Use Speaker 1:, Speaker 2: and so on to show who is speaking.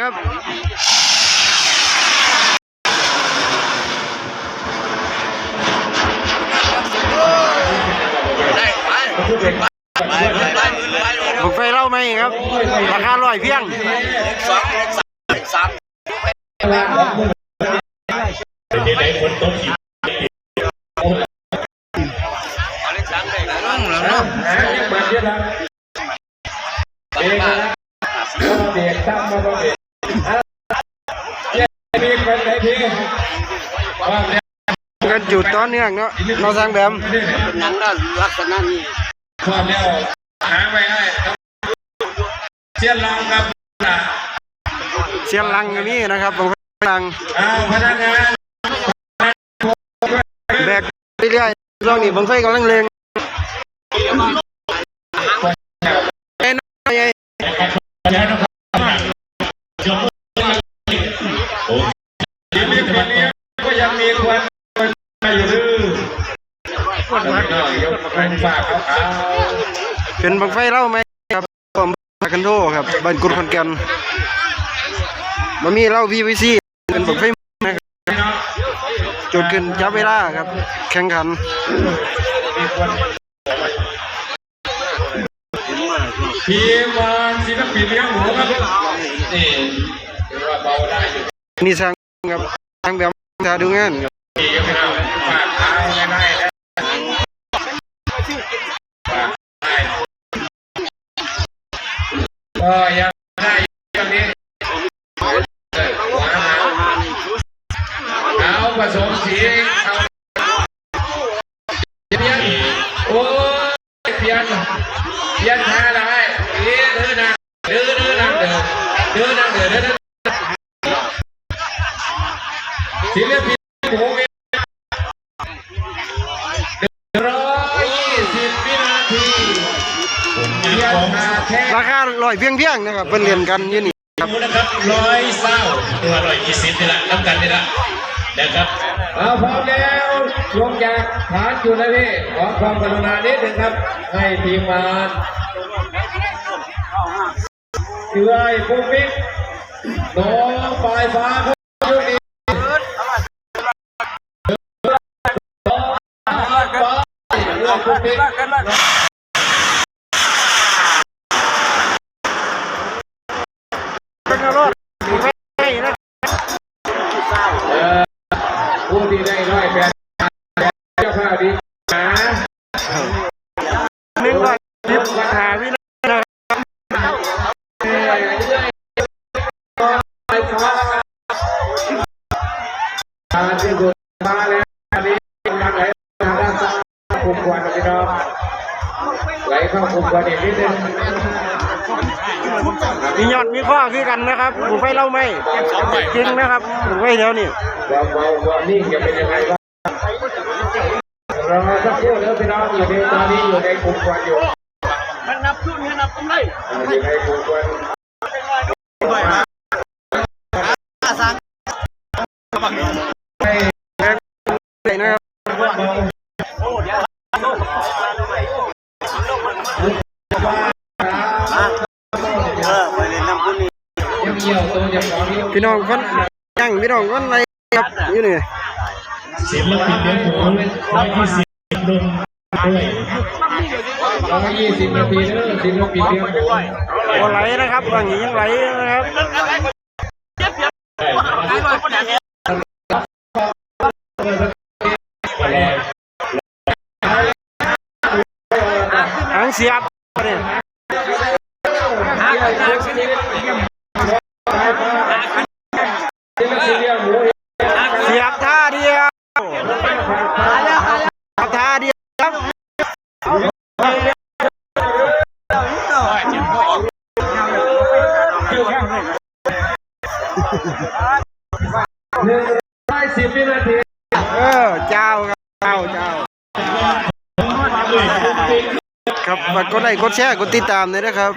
Speaker 1: ครับผมไฟเล่าไหมครับ ราคาร้อยเพียง
Speaker 2: ที่ไหนคนต้นขีดเด็กเด็กตั้งมาเด็กเย้ พี่เป็นไงพี่ว่าแล้ว
Speaker 1: กันจุดตอนเนื่องเนาะเราสร้างแบบ
Speaker 3: นั่งแล้วลักษณะนี้
Speaker 2: ความแล้วหาไปให้เชียนลองครับ
Speaker 1: เสียงลังก็มีนะครับผมไฟลัง
Speaker 2: เอาพนักงาน
Speaker 1: แบกไปเรื่อยๆช่วงนี้ผมไฟกำลังเลงเอ้ยน้อยใหญ่
Speaker 2: แล้วนะครับยกโอ้ยมีคนนี้ ก็ยังมีคนอยู่ดื้อคนมาหน่อยยกคนฝากเขาเอา
Speaker 1: เป็นบังไฟเล่าไหมครับผมพากันโทครับบ้านกุดขอนแก่นมันมีเหล่าพีวีซีเป็นบังไฟนะครับจุดขึ้นจับเวลาครับ แข่งขัน
Speaker 2: ทีมงานศิลปินเลี้ยงหมูครับนี่ถือว่าเบาได้อยู่
Speaker 1: นี่สร้างครับ ดา
Speaker 2: ดีก็ไม่เอาฝากเท้าง่ายๆนกได้ก็ยังได้ยู่ตรงนี้เอาผสมสีเอาเพียนโอ้ยเพียนเพียนแท้ ราคา
Speaker 1: ร้อยเพียงเพียงๆนะครับเป็นเรียนกันอยี่นี่ครับ
Speaker 2: นะครับร้อยเศร้าตัวร้อยยี่สิบนี่แหละน้ำกันนี่แหละนะครับเอาพร้อมแล้วลงจากฐานจุดนะพี่ขอความกรุณานิดหนึ่งครับ ให้ทีมงานเกือยปุ๊กปิ๊กน้องปลายฟ้าครับยุคนี้เรื่องปุ๊กปิ๊ก
Speaker 1: เป็นรถไม่นะ
Speaker 2: เอ่อผู้ที่ ได้ร้อยแปดเจ้าข้าวดีหา
Speaker 1: หนึ่งร้อยสิบหาวินาทีนะครับ
Speaker 2: เอ่อเรื่อยๆไปฟ้าการที่สุดมาแล้วอันนี้กำลังไหลมาด้านซ้ายคุมควันพี่น้องไหลเข้าคุมควันอีกนิดนึง
Speaker 1: มียอดมีข้อคือกันนะครับผมไฟเล่าไหมจริงนะครับผมไฟเดี๋ยวนี้
Speaker 2: ความเบาความนิ่งจะเป็นยังไงบ้างรอสักครู่แล้วพี่น้องอยู่ในตอนนี้อยู่ในคุมควันอยู่
Speaker 3: มันนับขึ้นมันนับกำไร
Speaker 2: อยู่ในคุมควัน
Speaker 1: เลยนะครับ พี่น้องคนยังพี่น้องคนไรครับอยู่นี่
Speaker 2: ศิลปินเลี้ยงหมูร้อยยี่สิบดงด้วยร้อยยี่สิบนาทีเด้อศิลปินเลี้ยงหมู
Speaker 1: บ่ไหลนะครับบางทียังไหลนะครับหางเสียบเนี่ย
Speaker 2: หนึ่งร้อยสิบวินาที
Speaker 1: เออเจ้าครับเจ้าเจ้าครับฝากกดไลค์กดแชร์กดติดตามเลยนะครับ